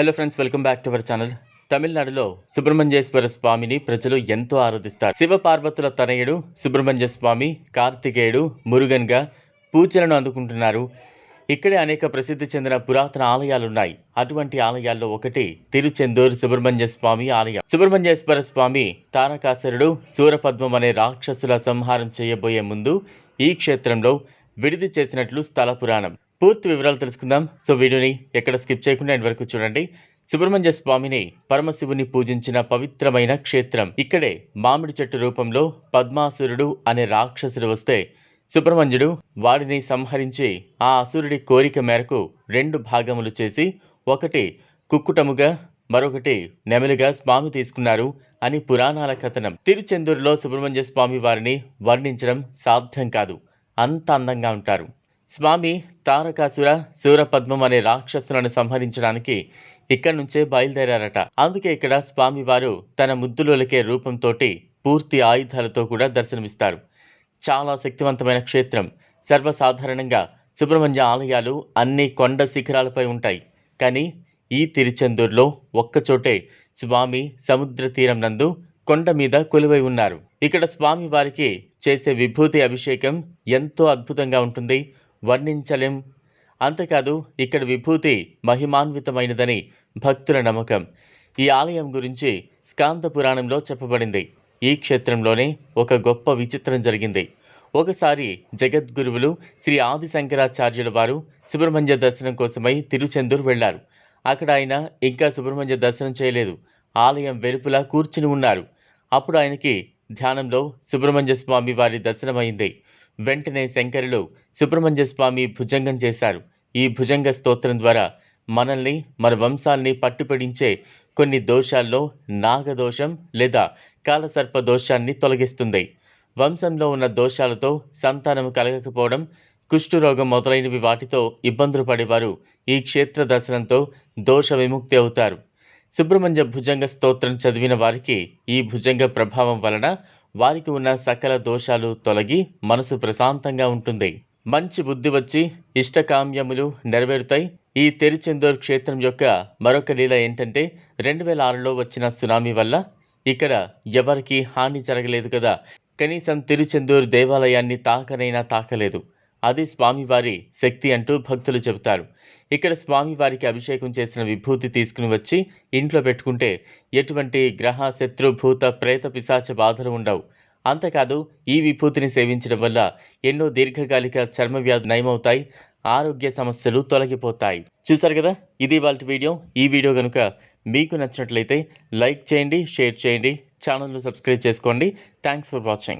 Hello friends welcome back to our channel తమిళనాడులో సుబ్రహ్మణ్యేశ్వర స్వామిని ప్రజలు ఎంతో ఆరాధిస్తారు. శివ పార్వతుల తనయుడు సుబ్రహ్మణ్య స్వామి కార్తికేయుడు మురుగన్గా పూజలను అందుకుంటున్నారు. ఇక్కడే అనేక ప్రసిద్ధి చెందిన పురాతన ఆలయాలున్నాయి. అటువంటి ఆలయాల్లో ఒకటి తిరుచెందూరు సుబ్రహ్మణ్య స్వామి ఆలయం. సుబ్రహ్మణ్యేశ్వర స్వామి తారకాసురుడు సూరపద్మం అనే రాక్షసుల సంహారం చేయబోయే ముందు ఈ క్షేత్రంలో విడిది చేసినట్లు స్థల పురాణం. పూర్తి వివరాలు తెలుసుకుందాం. సో వీడియోని ఎక్కడ స్కిప్ చేయకుండా ఎండ్ వరకు చూడండి. సుబ్రహ్మణ్య స్వామిని పరమశివుని పూజించిన పవిత్రమైన క్షేత్రం. ఇక్కడే మామిడి చెట్టు రూపంలో పద్మాసురుడు అనే రాక్షసుడు వస్తే సుబ్రహ్మణ్యుడు వాడిని సంహరించి ఆ అసురుడి కోరిక మేరకు రెండు భాగములు చేసి ఒకటి కుక్కుటముగా మరొకటి నెమలిగా స్వామి తీసుకున్నారు అని పురాణాల కథనం. తిరుచెందూరులో సుబ్రహ్మణ్య స్వామి వారిని వర్ణించడం సాధ్యం కాదు. అంత అందంగా ఉంటారు. స్వామి తారకాసుర శూరపద్మం అనే రాక్షసులను సంహరించడానికి ఇక్కడి నుంచే బయలుదేరారట. అందుకే ఇక్కడ స్వామివారు తన ముద్దులోలకే రూపంతోటి పూర్తి ఆయుధాలతో కూడా దర్శనమిస్తారు. చాలా శక్తివంతమైన క్షేత్రం. సర్వసాధారణంగా సుబ్రహ్మణ్య ఆలయాలు అన్ని కొండ శిఖరాలపై ఉంటాయి. కానీ ఈ తిరుచెందూరులో ఒక్కచోటే స్వామి సముద్ర తీరం నందు కొండ మీద కొలువై ఉన్నారు. ఇక్కడ స్వామి వారికి చేసే విభూతి అభిషేకం ఎంతో అద్భుతంగా ఉంటుంది. వర్ణించలేం. అంతేకాదు ఇక్కడ విభూతి మహిమాన్వితమైనదని భక్తుల నమ్మకం. ఈ ఆలయం గురించి స్కాంత పురాణంలో చెప్పబడింది. ఈ క్షేత్రంలోనే ఒక గొప్ప విచిత్రం జరిగింది. ఒకసారి జగద్గురువులు శ్రీ ఆది శంకరాచార్యుల వారు సుబ్రహ్మణ్య దర్శనం కోసమై తిరుచెందూరు వెళ్ళారు అక్కడ ఆయన ఇంకా సుబ్రహ్మణ్య దర్శనం చేయలేదు. ఆలయం వెలుపులా కూర్చుని ఉన్నారు. అప్పుడు ఆయనకి ధ్యానంలో సుబ్రహ్మణ్య స్వామి వారి దర్శనమైంది. వెంటనే శంకరులు సుబ్రహ్మణ్య స్వామి భుజంగం చేశారు. ఈ భుజంగ స్తోత్రం ద్వారా మనల్ని మన వంశాల్ని పట్టుపడించే కొన్ని దోషాల్లో నాగదోషం లేదా కాలసర్ప దోషాన్ని తొలగిస్తుంది. వంశంలో ఉన్న దోషాలతో సంతానం కలగకపోవడం కుష్ఠురోగం మొదలైనవి వాటితో ఇబ్బందులు పడేవారు ఈ క్షేత్ర దర్శనంతో దోష విముక్తి అవుతారు. సుబ్రహ్మణ్య భుజంగ స్తోత్రం చదివిన వారికి ఈ భుజంగ ప్రభావం వలన వారికి ఉన్న సకల దోషాలు తొలగి మనసు ప్రశాంతంగా ఉంటుంది. మంచి బుద్ధి వచ్చి ఇష్టకామ్యములు నెరవేరుతాయి. ఈ తెరిచెందూర్ క్షేత్రం యొక్క మరొక లీల ఏంటంటే రెండు వేల ఆరులో వచ్చిన సునామీ వల్ల ఇక్కడ ఎవరికీ హాని జరగలేదు కదా. కనీసం తిరుచెందూరు దేవాలయాన్ని తాకనైనా తాకలేదు. అది స్వామివారి శక్తి అంటూ భక్తులు చెబుతారు. ఇక్కడ స్వామివారికి అభిషేకం చేసిన విభూతి తీసుకుని వచ్చి ఇంట్లో పెట్టుకుంటే ఎటువంటి గ్రహ శత్రు భూత ప్రేత పిశాచ బాధలు ఉండవు. అంతేకాదు ఈ విభూతిని సేవించడం వల్ల ఎన్నో దీర్ఘకాలిక చర్మ వ్యాధి నయమవుతాయి ఆరోగ్య సమస్యలు తొలగిపోతాయి. చూసారు కదా? ఇది వాళ్ళ వీడియో. ఈ వీడియో కనుక మీకు నచ్చినట్లయితే లైక్ చేయండి షేర్ చేయండి ఛానల్ను సబ్స్క్రైబ్ చేసుకోండి. Thanks for watching.